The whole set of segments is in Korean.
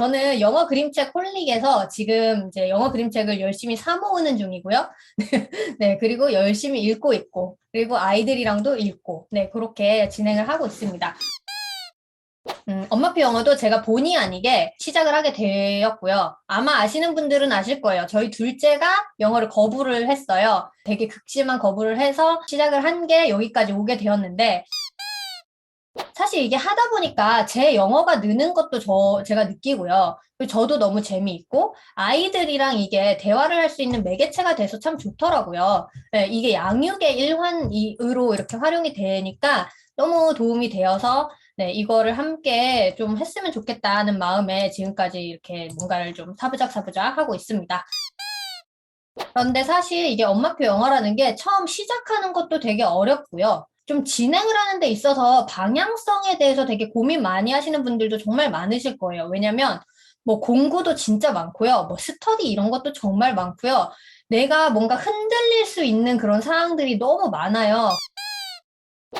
저는 영어 그림책 홀릭에서 지금 이제 영어 그림책을 열심히 사 모으는 중이고요. 네, 그리고 열심히 읽고 있고, 그리고 아이들이랑도 읽고, 네, 그렇게 진행을 하고 있습니다. 음, 엄마표 영어도 제가 본의 아니게 시작을 하게 되었고요. 아마 아시는 분들은 아실 거예요. 저희 둘째가 영어를 거부를 했어요. 되게 극심한 거부를 해서 시작을 한 게 여기까지 오게 되었는데, 사실 이게 하다 보니까 제 영어가 느는 것도 저, 제가 느끼고요. 저도 너무 재미있고, 아이들이랑 이게 대화를 할 수 있는 매개체가 돼서 참 좋더라고요. 네, 이게 양육의 일환으로 이렇게 활용이 되니까 너무 도움이 되어서 네, 이거를 함께 좀 했으면 좋겠다는 마음에 지금까지 이렇게 뭔가를 좀 사부작사부작 하고 있습니다. 그런데 사실 이게 엄마표 영어라는 게 처음 시작하는 것도 되게 어렵고요. 좀 진행을 하는 데 있어서 방향성에 대해서 되게 고민 많이 하시는 분들도 정말 많으실 거예요. 왜냐면 뭐 공부도 진짜 많고요. 뭐 스터디 이런 것도 정말 많고요. 내가 뭔가 흔들릴 수 있는 그런 상황들이 너무 많아요.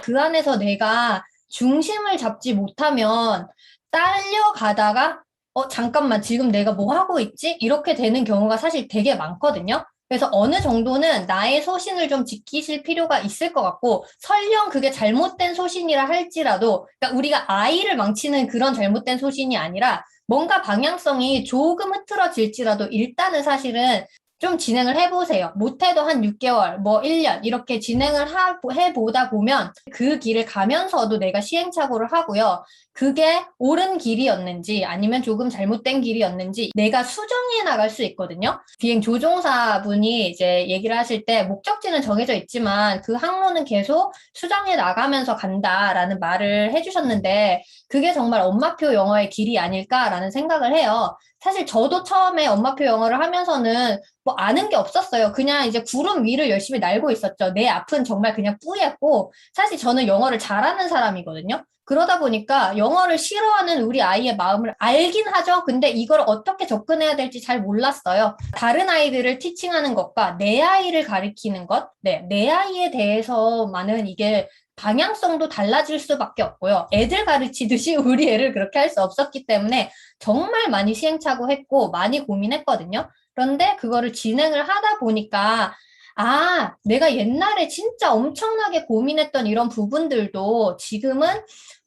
그 안에서 내가 중심을 잡지 못하면 딸려가다가 어, 잠깐만, 지금 내가 뭐 하고 있지? 이렇게 되는 경우가 사실 되게 많거든요. 그래서 어느 정도는 나의 소신을 좀 지키실 필요가 있을 것 같고, 설령 그게 잘못된 소신이라 할지라도, 그러니까 우리가 아이를 망치는 그런 잘못된 소신이 아니라, 뭔가 방향성이 조금 흐트러질지라도 일단은 사실은 좀 진행을 해보세요. 못해도 한 6개월, 뭐 1년 이렇게 진행을 하, 해보다 보면 그 길을 가면서도 내가 시행착오를 하고요. 그게 옳은 길이었는지 아니면 조금 잘못된 길이었는지 내가 수정해 나갈 수 있거든요. 비행 조종사분이 이제 얘기를 하실 때 목적지는 정해져 있지만 그 항로는 계속 수정해 나가면서 간다라는 말을 해주셨는데 그게 정말 엄마표 영어의 길이 아닐까라는 생각을 해요. 사실 저도 처음에 엄마표 영어를 하면서는 뭐 아는 게 없었어요. 그냥 이제 구름 위를 열심히 날고 있었죠. 내 앞은 정말 그냥 뿌였고 사실 저는 영어를 잘하는 사람이거든요. 그러다 보니까 영어를 싫어하는 우리 아이의 마음을 알긴 하죠. 근데 이걸 어떻게 접근해야 될지 잘 몰랐어요. 다른 아이들을 티칭하는 것과 내 아이를 가리키는 것, 네, 내 아이에 대해서만은 이게 방향성도 달라질 수밖에 없고요. 애들 가르치듯이 우리 애를 그렇게 할 수 없었기 때문에 정말 많이 시행착오했고 많이 고민했거든요. 그런데 그거를 진행을 하다 보니까 아, 내가 옛날에 진짜 엄청나게 고민했던 이런 부분들도 지금은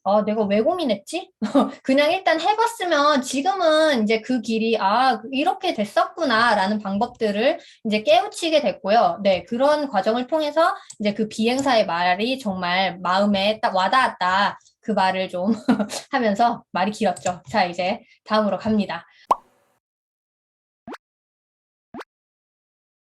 어, 내가 왜 고민했지? 그냥 일단 해봤으면 지금은 이제 그 길이, 아, 이렇게 됐었구나, 라는 방법들을 이제 깨우치게 됐고요. 네, 그런 과정을 통해서 이제 그 비행사의 말이 정말 마음에 딱 와닿았다. 그 말을 좀 하면서 말이 길었죠. 자, 이제 다음으로 갑니다.